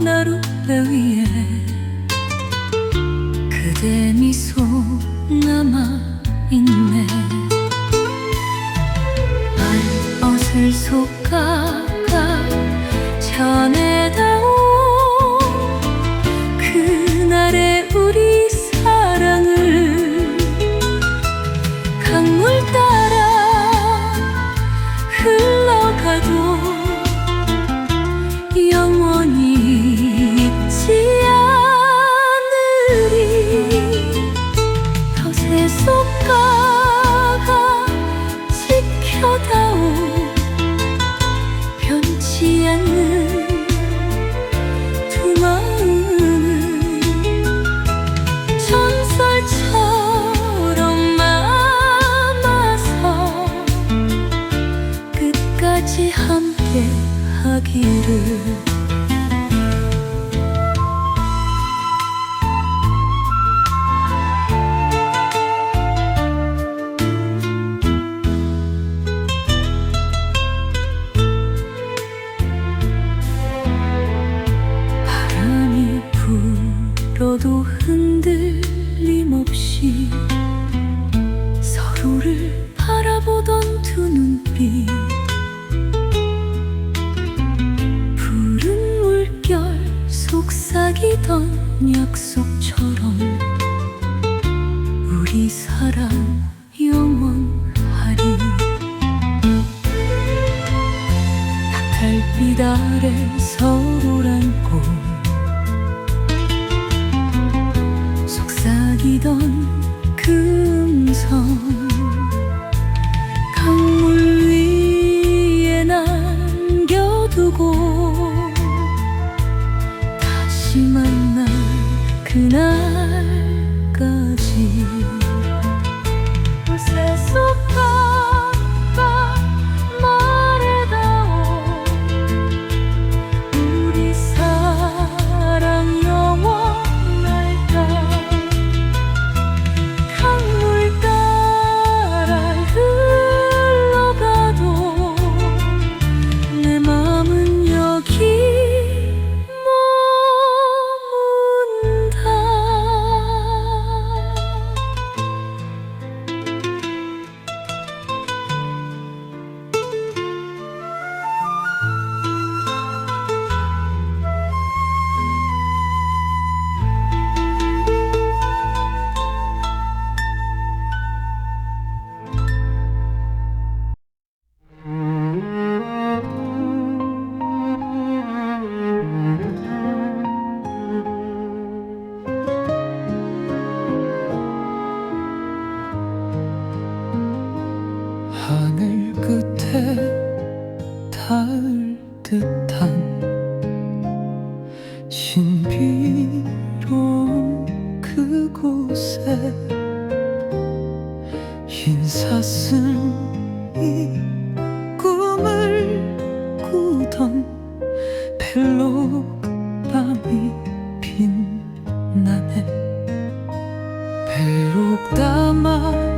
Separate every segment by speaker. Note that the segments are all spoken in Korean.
Speaker 1: na rupevi 함께 하기를. 아끼던 약속처럼 우리 사랑
Speaker 2: 가슴이 꿈을 꾸던 별록 밤이 빛나네. 별록 담아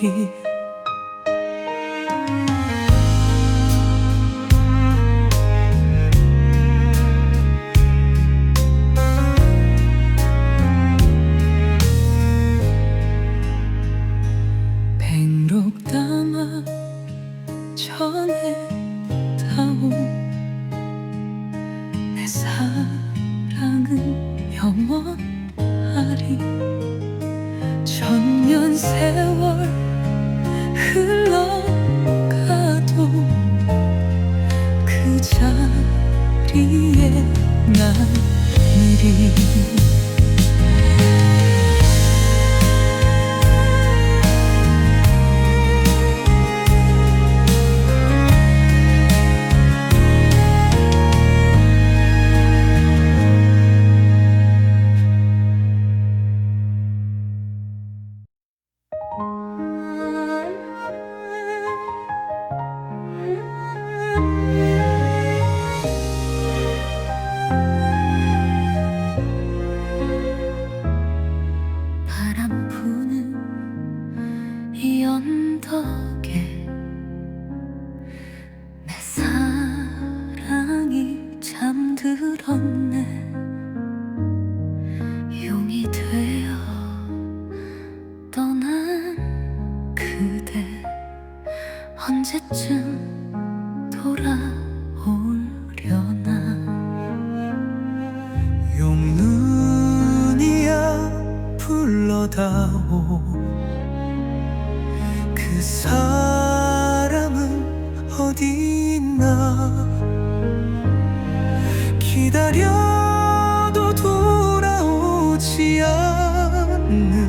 Speaker 2: 记 그대 언제쯤 돌아오려나?
Speaker 3: 용눈이야 불러다오. 그 사람은 어디 있나? 기다려도 돌아오지 않는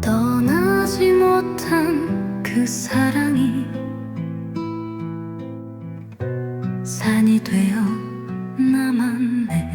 Speaker 1: 떠나지 못한 그 사랑이 산이 되어 남았네.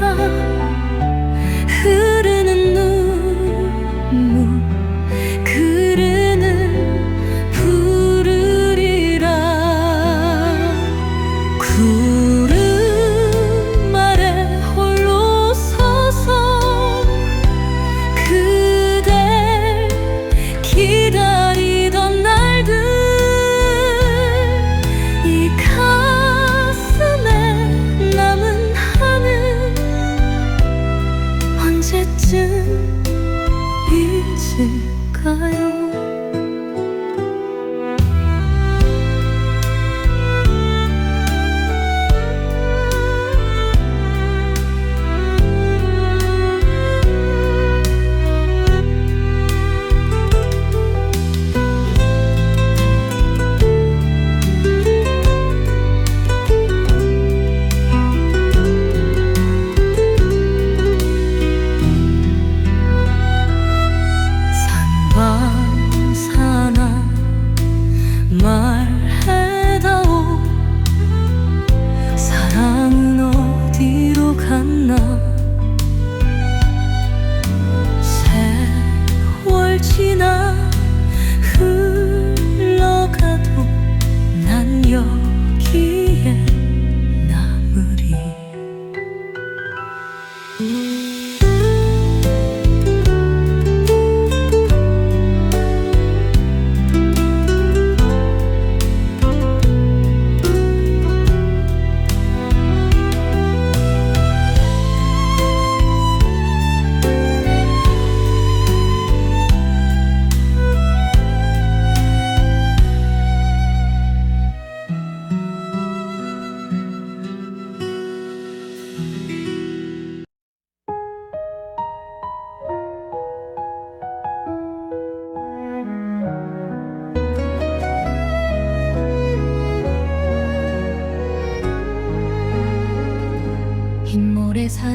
Speaker 3: Và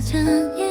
Speaker 3: 这一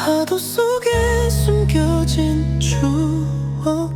Speaker 3: 파도 속에 숨겨진 추억.